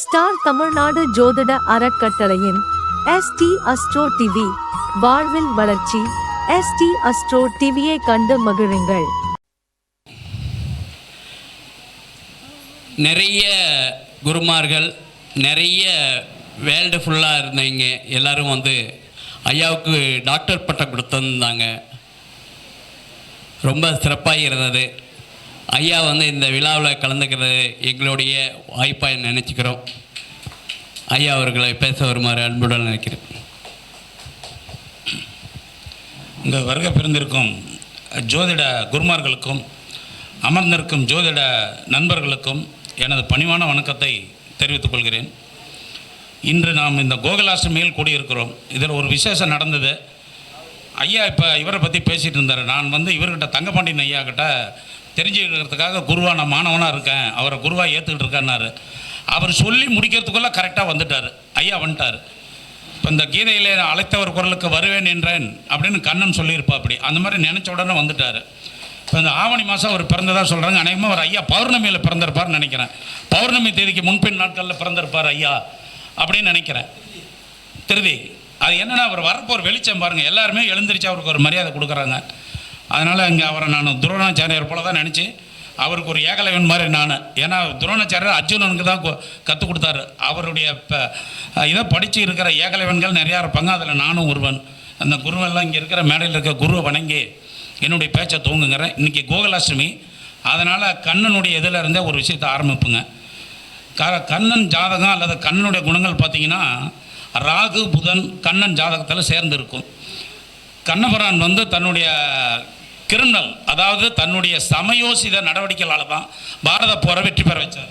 Star Tamil Nadu ஜோதிட அறக்கட்டளையின் ST astro TV வாழ்வில் வளர்ச்சி. எஸ்டி அஸ்ட்ரோ டிவியை கண்டு மகிழுங்கள். நிறைய குருமார்கள் நிறைய வேல்டு ஃபுல்லாக இருந்தவங்க எல்லாரும் வந்து ஐயாவுக்கு டாக்டர் பட்டம் கொடுத்துருந்தாங்க. ரொம்ப சிறப்பாக இருந்தது. ஐயா வந்து இந்த விழாவில் கலந்துக்கிறது எங்களுடைய வாய்ப்பாக நினச்சிக்கிறோம். ஐயா அவர்களை பேச வருமாறு அன்புடன் நினைக்கிறேன். இங்கே வருகை பிறந்திருக்கும் ஜோதிட குருமார்களுக்கும் அமர்ந்திருக்கும் ஜோதிட நண்பர்களுக்கும் எனது பணிவான வணக்கத்தை தெரிவித்துக் கொள்கிறேன். இன்று நாம் இந்த கோகுலாஷ்டமியில் கூடியிருக்கிறோம். இதில் ஒரு விசேஷம் நடந்தது. ஐயா இப்போ இவரை பற்றி பேசிகிட்டு இருந்தார். நான் வந்து இவர்கிட்ட தங்கப்பாண்டியன் ஐயா கிட்ட தெரிஞ்சுக்கிறதுக்காக குருவாக நான் மாணவனாக இருக்கேன். அவரை குருவாக ஏற்றுக்கிட்டு இருக்கேன்னாரு அவர் சொல்லி முடிக்கிறதுக்குள்ளே கரெக்டாக வந்துட்டார். ஐயா வந்துட்டார். இப்போ இந்த கீதையில் அழைத்தவர் குரலுக்கு வருவேன் என்றேன் அப்படின்னு கண்ணன் சொல்லியிருப்பா அப்படி. அந்த மாதிரி நினச்ச உடனே வந்துட்டார். இப்போ இந்த ஆவணி மாதம் அவர் பிறந்ததாக சொல்கிறாங்க அநேகமாக அவர் ஐயா பௌர்ணமியில் பிறந்திருப்பார்னு நினைக்கிறேன். பௌர்ணமி தேதிக்கு முன்பின் நாட்களில் பிறந்திருப்பார் ஐயா அப்படின்னு நினைக்கிறேன். திருதி அது என்னென்னா அவர் வரப்போ ஒரு வெளிச்சம் பாருங்கள் எல்லாருமே எழுந்திரிச்சு அவருக்கு ஒரு மரியாதை கொடுக்குறாங்க. அதனால் இங்கே அவரை நான் துரோணாச்சாரியார் போல தான் நினச்சி அவருக்கு ஒரு ஏகலைவன் மாதிரி நான். ஏன்னா துரோணாச்சாரியர் அர்ஜுனனுக்கு தான் கற்றுக் கொடுத்தாரு. அவருடைய இப்போ இதை படித்து இருக்கிற ஏகலைவன்கள் நிறையா இருப்பாங்க. அதில் நானும் ஒருவன். அந்த குருவெல்லாம் இங்கே இருக்கிற மேடையில் இருக்க குருவை வணங்கி என்னுடைய பேச்சை தூங்குங்கிறேன் இன்றைக்கி கோகுலாஷ்டமி. அதனால் கண்ணனுடைய இதில் இருந்தே ஒரு விஷயத்தை ஆரம்பிப்புங்க. க கண்ணன் ஜாதகம் அல்லது கண்ணனுடைய குணங்கள் பார்த்தீங்கன்னா ராகு புதன் கண்ணன் ஜாதகத்தில் சேர்ந்து இருக்கும். கண்ணபுரான் வந்து தன்னுடைய கிரிமினல் அதாவது தன்னுடைய சமயோசித நடவடிக்கைகளால் தான் பாரத போரை வெற்றி பெற வச்சார்.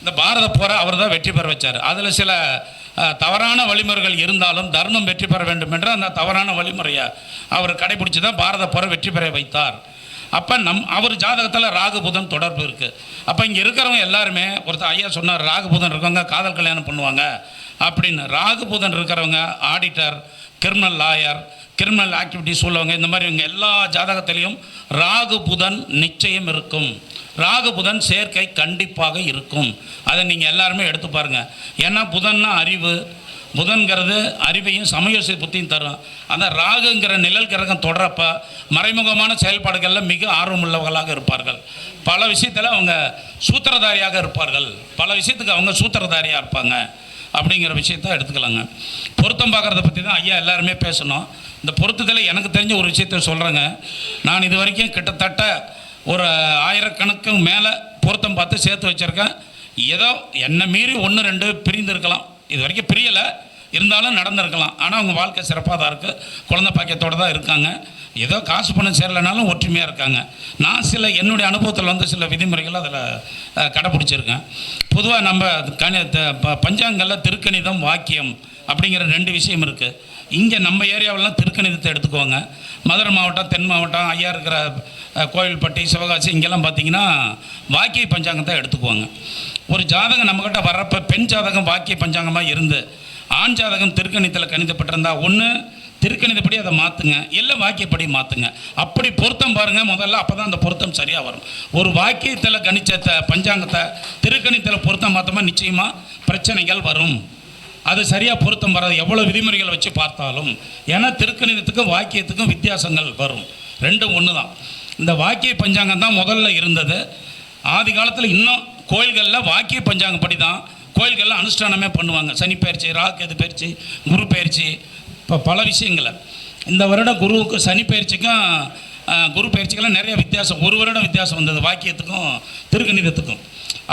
இந்த பாரத போரை அவர் தான் வெற்றி பெற வச்சார். அதில் சில தவறான வழிமுறைகள் இருந்தாலும் தர்மம் வெற்றி பெற வேண்டும் என்ற அந்த தவறான வழிமுறையை அவர் கடைபிடிச்சு தான் பாரத போரை வெற்றி பெற வைத்தார். அப்போ நம் அவர் ஜாதகத்தில் ராகுபுதன் தொடர்பு இருக்குது அப்போ இங்கே இருக்கிறவங்க எல்லாருமே ஒருத்தர் ஐயா சொன்னார் ராகுபுதன் இருக்கவங்க காதல் கல்யாணம் பண்ணுவாங்க. அப்படின்னு ராகுபுதன் இருக்கிறவங்க auditor criminal lawyer criminal activities உள்ளவங்க இந்த மாதிரி இவங்க எல்லா ஜாதகத்திலையும் ராகு புதன் நிச்சயம் இருக்கும். ராகு புதன் சேர்க்கை கண்டிப்பாக இருக்கும். அதை நீங்கள் எல்லாருமே எடுத்து பாருங்கள் ஏன்னா புதன்னா அறிவு. புதன்கிறது அறிவையும் சமயோசி புத்தியும் தரும். அந்த ராகுங்கிற நிழல் கிரகம் தொடரப்ப மறைமுகமான செயல்பாடுகளில் மிக ஆர்வமுள்ளவர்களாக இருப்பார்கள். பல விஷயத்தில் அவங்க சூத்திரதாரியாக இருப்பார்கள். பல விஷயத்துக்கு அவங்க சூத்திரதாரியாக இருப்பாங்க. அப்படிங்கிற விஷயத்த எடுத்துக்கலாங்க. பொருத்தம் பார்க்குறத பற்றி தான் ஐயா எல்லாருமே பேசணும். இந்த பொருத்தத்தில் எனக்கு தெரிஞ்ச ஒரு விஷயத்த சொல்கிறேங்க நான் இது வரைக்கும் கிட்டத்தட்ட ஒரு ஆயிரக்கணக்கு மேலே பொருத்தம் பார்த்து சேர்த்து வச்சுருக்கேன். ஏதோ என்னை மீறி ஒன்று ரெண்டு பிரிந்து இருக்கலாம் இது வரைக்கும் பிரியலை. இருந்தாலும் நடந்திருக்கலாம். ஆனால் அவங்க வாழ்க்கை சிறப்பாக தான் இருக்குது குழந்தை பாக்கியத்தோடு தான் இருக்காங்க. ஏதோ காசு பணம் சேரலைனாலும் ஒற்றுமையாக இருக்காங்க. நான் சில என்னுடைய அனுபவத்தில் வந்து சில விதிமுறைகள் அதில் கடைப்பிடிச்சிருக்கேன் பொதுவாக நம்ம கணி த- பஞ்சாங்கல்ல திருக்கணிதம் வாக்கியம் அப்படிங்கிற ரெண்டு விஷயம் இருக்குது இங்கே நம்ம ஏரியாவிலாம் திருக்கணிதத்தை எடுத்துக்குவாங்க. மதுரை மாவட்டம் தென் மாவட்டம் ஐயா இருக்கிற கோயில்பட்டி கோவில்பட்டி சிவகாசி இங்கெல்லாம் பார்த்தீங்கன்னா வாக்கிய பஞ்சாங்கத்தை எடுத்துக்குவாங்க. ஒரு ஜாதகம் நம்மக்கிட்ட வர்றப்ப பெண் ஜாதகம் வாக்கிய பஞ்சாங்கமாக இருந்து ஆண் ஜாதகம் திருக்கணித்தில் கணிதப்பட்டிருந்தா ஒன்று திருக்கணிதப்படி அதை மாற்றுங்க இல்லை வாக்கியப்படி மாற்றுங்க அப்படி பொருத்தம் பாருங்கள் முதல்ல அப்போ தான் அந்த பொருத்தம் சரியாக வரும். ஒரு வாக்கியத்தில் கணிச்ச பஞ்சாங்கத்தை திருக்கணித்தில் பொருத்தம் மாற்றமா நிச்சயமாக பிரச்சனைகள் வரும். அது சரியாக பொருத்தம் வராது. எவ்வளோ விதிமுறைகளை வச்சு பார்த்தாலும். ஏன்னா திருக்கணிதத்துக்கும் வாக்கியத்துக்கும் வித்தியாசங்கள் வரும். ரெண்டும் ஒன்று தான் இந்த வாக்கிய பஞ்சாங்கம் தான் முதல்ல இருந்தது. ஆதி காலத்தில் இன்னும் கோயில்களில் வாக்கிய பஞ்சாங்கப்படி தான் கோயில்கள்லாம் அனுஷ்டானமே பண்ணுவாங்க. சனி பயிற்சி பயிற்சி குரு பயிற்சி இப்போ பல விஷயங்களை இந்த வருடம் குருவுக்கு சனி பயிற்சிக்கும் குரு பயிற்சிக்கெல்லாம் நிறைய வித்தியாசம். ஒரு வருடம் வித்தியாசம் வந்தது. வாக்கியத்துக்கும் திருக்கணிதத்துக்கும்.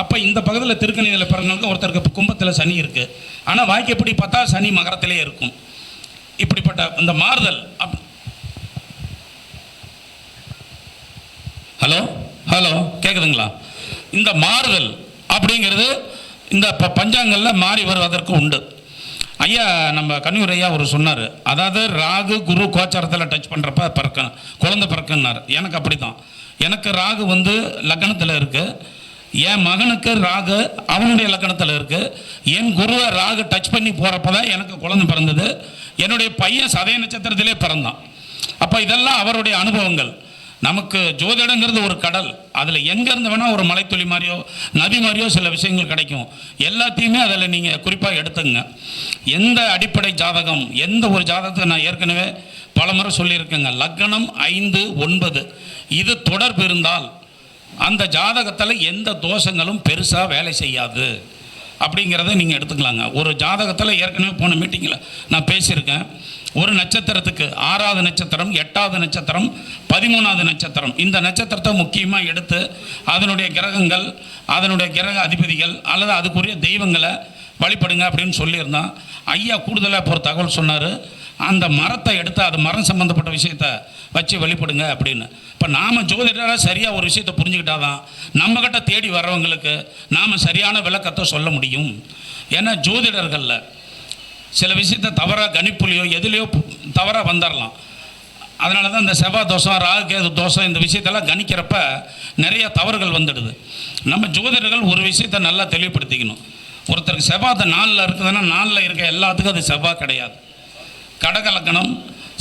அப்போ இந்த பக்கத்தில் திருக்கணிதில் பிறகு ஒருத்தருக்கு கும்பத்தில் சனி இருக்குது ஆனால் வாக்கியப்படி பார்த்தா சனி மகரத்திலே இருக்கும். இப்படிப்பட்ட இந்த மாறுதல் அப் ஹலோ? ஹலோ? கேட்குதுங்களா இந்த மாறுதல் அப்படிங்கிறது இந்த ப பஞ்சாங்கல்ல மாறி வருவதற்கு உண்டு. ஐயா நம்ம கண்ணூர் ஐயா அவர் சொன்னார் அதாவது ராகு குரு கோச்சாரத்தில் டச் பண்ணுறப்ப பிறக்க குழந்தை பிறக்குன்னார். எனக்கு அப்படி தான் எனக்கு ராகு வந்து லக்னத்தில் இருக்குது என் மகனுக்கு ராகு அவனுடைய லக்கணத்தில் இருக்குது என் குருவை ராகு டச் பண்ணி போகிறப்ப தான் எனக்கு குழந்தை பிறந்தது. என்னுடைய பையன் சதய நட்சத்திரத்திலே பிறந்தான். அப்போ இதெல்லாம் அவருடைய அனுபவங்கள். நமக்கு ஜோதிடங்கிறது ஒரு கடல். அதில் எங்கேருந்து வேணால் ஒரு மலைத்துளி மாதிரியோ நதி மாதிரியோ சில விஷயங்கள் கிடைக்கும். எல்லாத்தையுமே அதில் நீங்கள் குறிப்பாக எடுத்துங்க எந்த அடிப்படை ஜாதகம் எந்த ஒரு ஜாதகத்தை நான் ஏற்கனவே பலமுறை சொல்லியிருக்கேங்க. லக்னம் ஐந்து ஒன்பது. இது தொடர்பு இருந்தால் அந்த ஜாதகத்தில் எந்த தோஷங்களும் பெருசாக வேலை செய்யாது. அப்படிங்கிறத நீங்கள் எடுத்துக்கலாங்க. ஒரு ஜாதகத்தில் ஏற்கனவே போன மீட்டிங்கில் நான் பேசியிருக்கேன். ஒரு நட்சத்திரத்துக்கு ஆறாவது நட்சத்திரம் எட்டாவது நட்சத்திரம் பதிமூணாவது நட்சத்திரம் இந்த நட்சத்திரத்தை முக்கியமாக எடுத்து அதனுடைய கிரகங்கள் அதனுடைய கிரக அதிபதிகள் அல்லது அதுக்குரிய தெய்வங்களை வழிபடுங்க அப்படின்னு சொல்லியிருந்தான். ஐயா கூடுதலாக ஒரு தகவல் சொன்னார். அந்த மரத்தை எடுத்து அது மரம் சம்மந்தப்பட்ட விஷயத்த வச்சு வெளிப்படுங்க அப்படின்னு. இப்போ நாம் ஜோதிடராக சரியாக ஒரு விஷயத்தை புரிஞ்சுக்கிட்டாதான் நம்மக்கிட்ட தேடி வர்றவங்களுக்கு நாம் சரியான விளக்கத்தை சொல்ல முடியும். ஏன்னா ஜோதிடர்களில் சில விஷயத்தை தவறாக கணிப்புலையோ எதுலேயோ தவறாக வந்துடலாம் அதனால தான் இந்த செவ்வாய் தோஷம் ராகுகேது தோஷம் இந்த விஷயத்தெல்லாம் கணிக்கிறப்ப நிறைய தவறுகள் வந்துடுது. நம்ம ஜோதிடர்கள் ஒரு விஷயத்தை நல்லா தெளிவுபடுத்திக்கணும். ஒருத்தருக்கு செவ்வாய் நாளில் இருக்குதுன்னா நாளில் இருக்க எல்லாத்துக்கும் அது செவ்வாய் கிடையாது. கடகலக்கணம்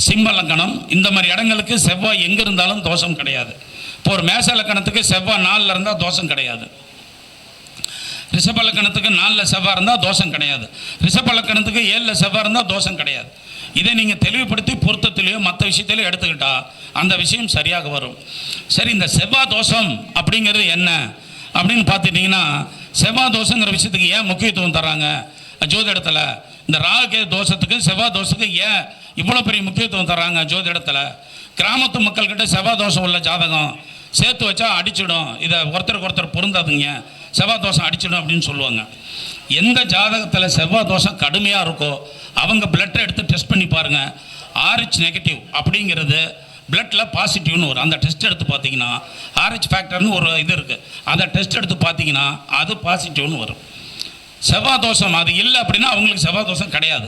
சிம்மலக்கணம் இந்த மாதிரி இடங்களுக்கு செவ்வாய் எங்கே இருந்தாலும் தோஷம் கிடையாது. இப்போ ஒரு மேச லக்கணத்துக்கு செவ்வாய் நாளில் இருந்தால் தோஷம் கிடையாது. ரிஷப லக்கணத்துக்கு நாலில் செவ்வாய் இருந்தால் தோஷம் கிடையாது. ரிஷப லக்கணத்துக்கு ஏழில் செவ்வாய் இருந்தால் தோஷம் கிடையாது. இதை நீங்கள் தெளிவுபடுத்தி பொருத்தத்திலையோ மற்ற விஷயத்திலையோ எடுத்துக்கிட்டால் அந்த விஷயம் சரியாக வரும். சரி இந்த செவ்வாய் தோஷம் அப்படிங்கிறது என்ன? அப்படின்னு பார்த்துட்டிங்கன்னா செவ்வாய் தோஷங்கிற விஷயத்துக்கு ஏன் முக்கியத்துவம் தராங்க ஜோதிடத்தில் இந்த ராகு தோஷத்துக்கு செவ்வாய் தோஷத்துக்கு ஏன் இவ்வளோ பெரிய முக்கியத்துவம் தராங்க ஜோதிடத்தில்? கிராமத்து மக்கள்கிட்ட செவ்வாய் தோஷம் உள்ள ஜாதகம் சேர்த்து வச்சா அடிச்சிடும். இதை ஒருத்தருக்கு ஒருத்தர் பொருந்தாதுங்க. செவ்வாய் தோஷம் அடிச்சிடும் அப்படின்னு சொல்லுவாங்க. எந்த ஜாதகத்தில் செவ்வாய் தோஷம் கடுமையாக இருக்கோ அவங்க பிளட்டை எடுத்து டெஸ்ட் பண்ணி பாருங்கள் ஆர்ஹெச் நெகட்டிவ் அப்படிங்கிறது பிளட்டில் பாசிட்டிவ்னு வரும். அந்த டெஸ்ட் எடுத்து பார்த்தீங்கன்னா ஆர்ஹெச் ஃபேக்டர்னு ஒரு இது இருக்குது அந்த டெஸ்ட் எடுத்து பார்த்தீங்கன்னா அது பாசிட்டிவ்னு வரும். செவ்வாய் தோஷம் அது இல்லை அப்படின்னா அவங்களுக்கு செவ்வாய் தோஷம் கிடையாது.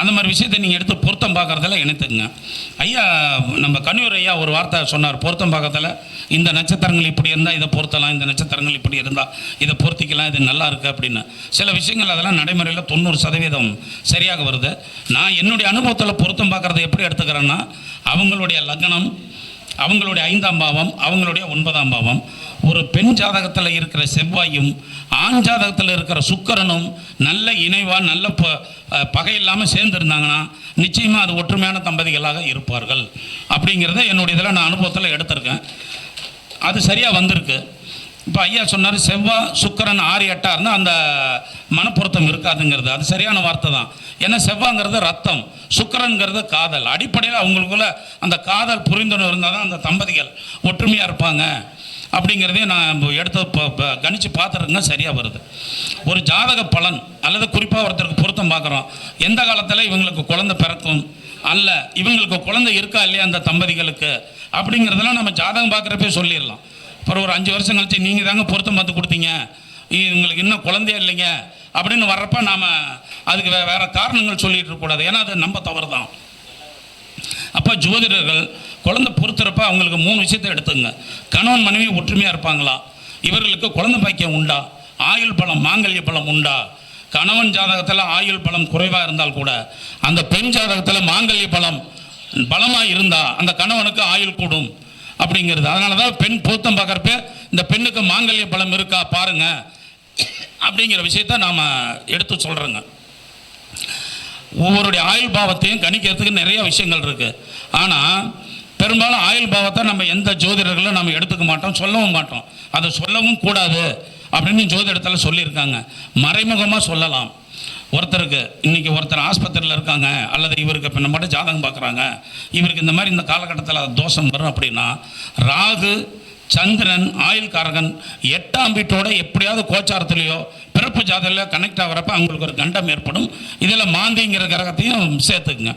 அந்த மாதிரி விஷயத்தை நீங்கள் எடுத்து பொருத்தம் பார்க்குறதெல்லாம் இணைத்துக்குங்க. ஐயா நம்ம கண்ணூர் ஐயா ஒரு வார்த்தை சொன்னார் பொருத்தம் பார்க்கறதுல இந்த நட்சத்திரங்கள் இப்படி இருந்தால் இதை பொருத்தலாம் இந்த நட்சத்திரங்கள் இப்படி இருந்தால் இதை பொருத்திக்கலாம் இது நல்லா இருக்குது அப்படின்னு. சில விஷயங்கள் அதெல்லாம் நடைமுறையில் தொண்ணூறு சதவீதம் சரியாக வருது. நான் என்னுடைய அனுபவத்தில் பொருத்தம் பார்க்குறத எப்படி எடுத்துக்கிறேன்னா அவங்களுடைய லக்னம் அவங்களுடைய ஐந்தாம் பாவம் அவங்களுடைய ஒன்பதாம் பாவம் ஒரு பெண் ஜாதகத்தில் இருக்கிற செவ்வாயும் ஆண் ஜாதகத்தில் இருக்கிற சுக்கரனும் நல்ல இணைவாக நல்ல ப பகை இல்லாமல் சேர்ந்துருந்தாங்கன்னா நிச்சயமாக அது ஒற்றுமையான தம்பதிகளாக இருப்பார்கள். அப்படிங்கிறத என்னுடைய இதில் நான் அனுபவத்தில் எடுத்திருக்கேன். அது சரியாக வந்திருக்கு. இப்போ ஐயா சொன்னார் செவ்வாய் சுக்கரன் ஆறு எட்டாக இருந்தால் அந்த மனப்பொருத்தம் இருக்காதுங்கிறது. அது சரியான வார்த்தை தான். ஏன்னா செவ்வாங்கிறது ரத்தம் சுக்கிரன்கிறது காதல். அடிப்படையில் அவங்களுக்குள்ள அந்த காதல் புரிந்துணர்வு இருந்தால் தான் அந்த தம்பதிகள் ஒற்றுமையாக இருப்பாங்க. அப்படிங்கிறதே நான் எடுத்து ப- ப- கணிச்சு பார்த்துருங்க சரியாக வருது. ஒரு ஜாதக பலன் அல்லது குறிப்பாக ஒருத்தருக்கு பொருத்தம் பார்க்குறோம். எந்த காலத்தில் இவங்களுக்கு குழந்தை பிறக்கும்? அல்ல இவங்களுக்கு குழந்தை இருக்கா இல்லையா அந்த தம்பதிகளுக்கு? அப்படிங்கிறதெல்லாம் நம்ம ஜாதகம் பார்க்குறப்பே சொல்லிடலாம். அப்புறம் ஒரு அஞ்சு வருஷம் கழிச்சு நீங்கள் தாங்க பொருத்தம் பார்த்து கொடுத்தீங்க. இவங்களுக்கு இன்னும் குழந்தையே இல்லைங்க. அப்படின்னு வர்றப்ப நாம் அதுக்கு வே வேறு காரணங்கள் சொல்லிட்டு இருக்கக்கூடாது. ஏன்னா அது நம்ம தவறு தான் அப்போ ஜோதிடர்கள் குழந்தை பொறுத்துறப்ப அவங்களுக்கு மூணு விஷயத்தை எடுத்துங்க. கணவன் மனைவி ஒற்றுமையாக இருப்பாங்களா? இவர்களுக்கு குழந்தை பாக்கியம் உண்டா? ஆயுள் பழம் மாங்கல்ய பழம் உண்டா? கணவன் ஜாதகத்தில் ஆயுள் பலம் குறைவாக இருந்தால் கூட அந்த பெண் ஜாதகத்தில் மாங்கல்ய பலம் பலமாக இருந்தால் அந்த கணவனுக்கு ஆயுள் கூடும் அப்படிங்கிறது. அதனால தான் பெண் பொருத்தம் பார்க்குறப்ப இந்த பெண்ணுக்கு மாங்கல்ய பலம் இருக்கா பாருங்க. அப்படிங்கிற விஷயத்த நாம் எடுத்து சொல்கிறோங்க ஒவ்வொருடைய ஆயுள் பாவத்தையும் கணிக்கிறதுக்கு நிறைய விஷயங்கள் இருக்குது ஆனால் பெரும்பாலும் ஆயுள் பாவத்தை நம்ம எந்த ஜோதிடர்களும் நம்ம எடுத்துக்க மாட்டோம் சொல்லவும் மாட்டோம். அதை சொல்லவும் கூடாது அப்படின்னு ஜோதிடத்தில் சொல்லியிருக்காங்க. மறைமுகமாக சொல்லலாம். ஒருத்தருக்கு இன்றைக்கி ஒருத்தர் ஆஸ்பத்திரியில் இருக்காங்க அல்லது இவருக்கு இப்போ நம்மகிட்ட ஜாதகம் பார்க்குறாங்க இவருக்கு இந்த மாதிரி இந்த காலகட்டத்தில் தோஷம் வரும் அப்படின்னா ராகு சந்திரன் ஆயுள்காரகன் எட்டாம் வீட்டோட எப்படியாவது கோச்சாரத்துலேயோ பிறப்பு ஜாதகத்தில் கனெக்ட் ஆகிறப்ப அவங்களுக்கு ஒரு கண்டம் ஏற்படும். இதில் மாந்திங்கிற கிரகத்தையும் சேர்த்துக்குங்க.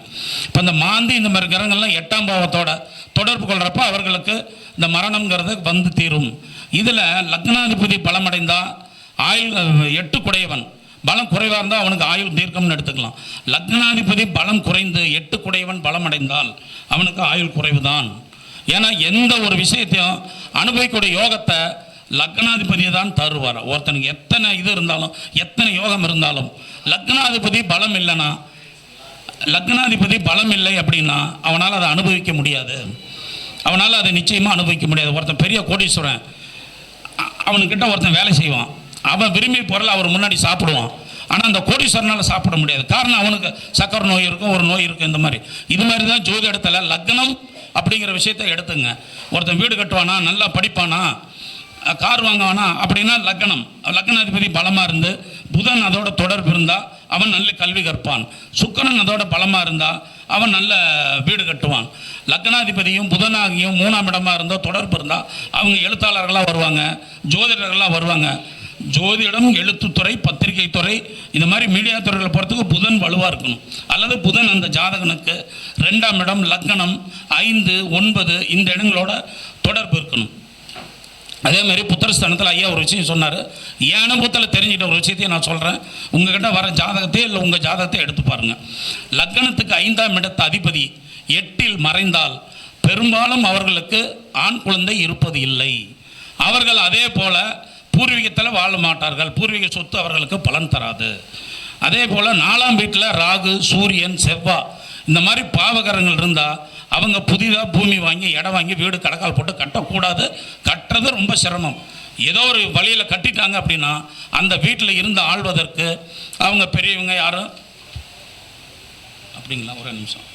இப்போ இந்த மாந்தி இந்த மாதிரி கிரகங்கள்லாம் எட்டாம் பாவத்தோட தொடர்பு கொள்கிறப்ப அவர்களுக்கு இந்த மரணங்கிறது வந்து தீரும். இதில் லக்னாதிபதி பலமடைந்தால் ஆயுள் எட்டு குடையவன். பலம் குறைவாக இருந்தால் அவனுக்கு ஆயுள் தீர்க்கம்னு எடுத்துக்கலாம். லக்னாதிபதி பலம் குறைந்து எட்டு குடையவன் பலம் அடைந்தால் அவனுக்கு ஆயுள் குறைவு தான் ஏன்னா எந்த ஒரு விஷயத்தையும் அனுபவிக்கக்கூடிய யோகத்தை லக்னாதிபதி தான் தருவார். ஒருத்தனுக்கு எத்தனை இது இருந்தாலும் எத்தனை யோகம் இருந்தாலும் லக்னாதிபதி பலம் இல்லைன்னா லக்னாதிபதி பலம் இல்லை அப்படின்னா அவனால் அதை அனுபவிக்க முடியாது. அவனால் அதை நிச்சயமாக அனுபவிக்க முடியாது. ஒருத்தன் பெரிய கோடீஸ்வரன் அவனுக்கிட்ட ஒருத்தன் வேலை செய்வான். அவன் விரும்பி பொருளை அவர் முன்னாடி சாப்பிடுவான். ஆனால் அந்த கோடீஸ்வரனால் சாப்பிட முடியாது. காரணம் அவனுக்கு சக்கரை நோய் இருக்கும் ஒரு நோய் இருக்கும் இந்த மாதிரி. இது மாதிரி தான் ஜோதிடத்தில் லக்னம் அப்படிங்கிற விஷயத்தை எடுத்துங்க. ஒருத்தன் வீடு கட்டுவானா நல்லா படிப்பானா கார் வாங்குவானா அப்படின்னா லக்னம் லக்னாதிபதி பலமாக இருந்து புதன் அதோட தொடர்பு இருந்தால் அவன் நல்ல கல்வி கற்பான். சுக்கரன் அதோட பலமாக இருந்தால் அவன் நல்ல வீடு கட்டுவான். லக்னாதிபதியும் புதனாகியும் மூணாம் இடமாக இருந்தால் தொடர்பு இருந்தால் அவங்க எழுத்தாளர்களாக வருவாங்க ஜோதிடர்களாக வருவாங்க. ஜோதிடம் எழுத்துத்துறை பத்திரிகை துறை இந்த மாதிரி மீடியா துறைகளை பொறுத்துக்கு புதன் வலுவாக இருக்கணும். அல்லது புதன் அந்த ஜாதகனுக்கு ரெண்டாம் இடம் லக்னம் ஐந்து ஒன்பது இந்த இடங்களோட தொடர்பு இருக்கணும். அதே மாதிரி புத்திரஸ்தானத்தில் ஐயா ஒரு விஷயம் சொன்னார். என் அனுபவத்தில் தெரிஞ்சிட்ட ஒரு விஷயத்தையும் நான் சொல்கிறேன் உங்ககிட்ட வர ஜாதகத்தையே இல்லை உங்கள் ஜாதகத்தை எடுத்து பாருங்கள் லக்னத்துக்கு ஐந்தாம் இடத்த அதிபதி எட்டில் மறைந்தால் பெரும்பாலும் அவர்களுக்கு ஆண் குழந்தை இருப்பது இல்லை. அவர்கள் அதே போல் பூர்வீகத்தில் வாழ மாட்டார்கள். பூர்வீக சொத்து அவர்களுக்கு பலன் தராது. அதே போல் நாலாம் வீட்டில் ராகு சூரியன் செவ்வா இந்த மாதிரி பாவகரங்கள் இருந்தால் அவங்க புதிதாக பூமி வாங்கி இடம் வாங்கி வீடு கடக்கால் போட்டு கட்டக்கூடாது. கட்டுறது ரொம்ப சிரமம். ஏதோ ஒரு வழியில் கட்டிட்டாங்க அப்படின்னா அந்த வீட்டில் இருந்து ஆள்வதற்கு அவங்க பெரியவங்க யாரும் அப்படிங்களா? ஒரு நிமிஷம்.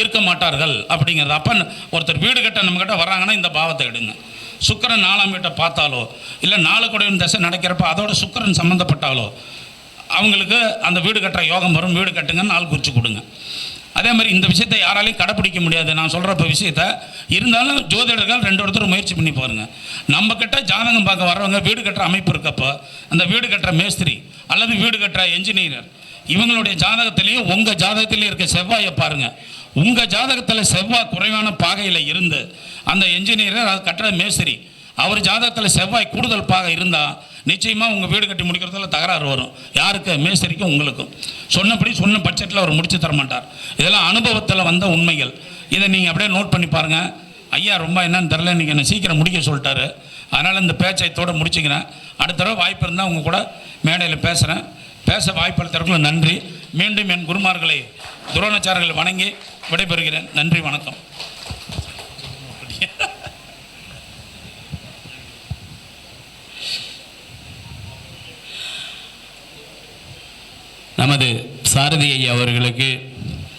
இருக்க மாட்டார்கள் அப்படிங்கிறது. அப்போ ஒருத்தர் வீடு கட்ட நம்மக்கிட்ட வராங்கன்னா இந்த பாவத்தை எடுங்க. சுக்கிரன் நாலாம் வீட்டை பார்த்தாலோ இல்லை நாலு குடையின் தசை நடக்கிறப்ப அதோட சுக்கரன் சம்மந்தப்பட்டாலோ அவங்களுக்கு அந்த வீடு கட்டுற யோகம் வரும் வீடு கட்டுங்கன்னு நாள் குறித்து கொடுங்க. அதே மாதிரி இந்த விஷயத்தை யாராலையும் கடைப்பிடிக்க முடியாது. நான் சொல்கிற இப்போ விஷயத்த இருந்தாலும் ஜோதிடர்கள் ரெண்டு ஒருத்தர் முயற்சி பண்ணி பாருங்கள் நம்மக்கிட்ட ஜாதகம் பார்க்க வர்றவங்க வீடு கட்டுற அமைப்பு இருக்கப்போ அந்த வீடு கட்டுற மேஸ்திரி அல்லது வீடு கட்டுற என்ஜினியர் இவங்களுடைய ஜாதகத்திலையும் உங்கள் ஜாதகத்திலையும் இருக்க செவ்வாயை பாருங்கள் உங்கள் ஜாதகத்தில் செவ்வாய் குறைவான பாகையில் இருந்து அந்த என்ஜினியர் அது கட்டட மேஸ்திரி. அவர் ஜாதகத்தில் செவ்வாய் கூடுதல் பாகை இருந்தால் நிச்சயமாக உங்கள் வீடு கட்டி முடிக்கிறதுல தகராறு வரும். யாருக்கு? மேஸ்திரிக்கும் உங்களுக்கும். சொன்னபடி சொன்ன பட்ஜெட்டில் அவர் முடிச்சு தர மாட்டார். இதெல்லாம் அனுபவத்தில் வந்த உண்மைகள். இதை நீங்கள் அப்படியே நோட் பண்ணி பாருங்கள் ஐயா ரொம்ப என்னன்னு தெரில இன்றைக்கி என்னை சீக்கிரம் முடிக்க சொல்லிட்டாரு. அதனால் இந்த பேச்சை இதோட முடிச்சுக்கிறேன். அடுத்த தடவை வாய்ப்பு இருந்தால் உங்கள் கூட மேடையில் பேசுகிறேன் பேச வாய்ப்பளித்தவர்களுக்கு நன்றி. மீண்டும் என் குருமார்களை துரோணாச்சாரர்கள் வணங்கி விடைபெறுகிறேன். நன்றி வணக்கம். நமது சாரதி ஐயா அவர்களுக்கு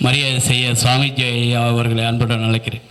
மரியாதை செய்ய சுவாமிஜி ஐயா அவர்களை அன்புடன் அழைக்கிறேன்.